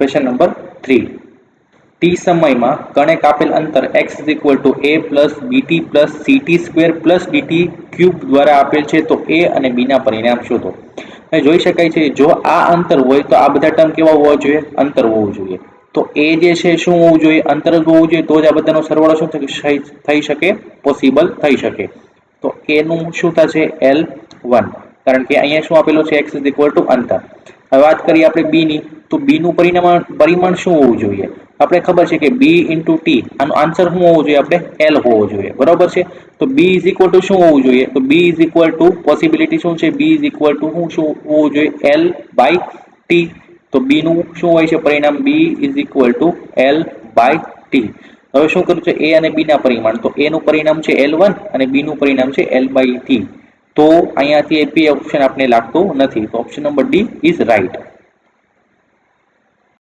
Question number three T સમયમાં કણે કાપેલ અંતર x is equal to A plus B T plus C T square plus D T cube દ્વારા આપેલ છે, તો એ અને બીના પરિણામ શોધો. અહીં જોઈ શકાય છે, જો આ અંતર હોય, તો આ બધા ટર્મ કેવા હોવા જોઈએ? અંતર હોવું જોઈએ. તો એ જે છે, શું હોવું જોઈએ? અંતર જ હોવું જોઈએ, તો જ આ બધાનો સરવાળો શું થઈ શકે? પોસિબલ થઈ શકે. તો એનું શું થશે? એલ વન કારણ કે અહીંયા શું આપેલું છે? એક્સ ઇઝ ઇક્વલ ટુ અંતર. હવે વાત કરીએ આપણે બી ની. તો બીનું પરિણામ પરિમાણ શું હોવું જોઈએ? આપણે ખબર છે કે બી ઇન્ટુ ટી આનો આન્સર શું હોવો જોઈએ? આપણે એલ હોવો જોઈએ. બરોબર છે? તો બી ઇઝ ઇક્વલ ટુ શું હોવું જોઈએ? તો B is equal to possibility શું છે? બી ઇઝ ઇક્વલ ટુ શું શું હોવું જોઈએ? એલ બાય ટી તો બીનું શું હોય છે પરિણામ? B is equal to L by T હવે શું કર્યું છે? એ અને બી ના પરિમાણ. તો એનું પરિણામ છે એલ વન અને બીનું પરિણામ છે એલ બાય ટી તો અહીંયાથી એપી ઓપ્શન આપણે લાગતું નથી. તો option number D is right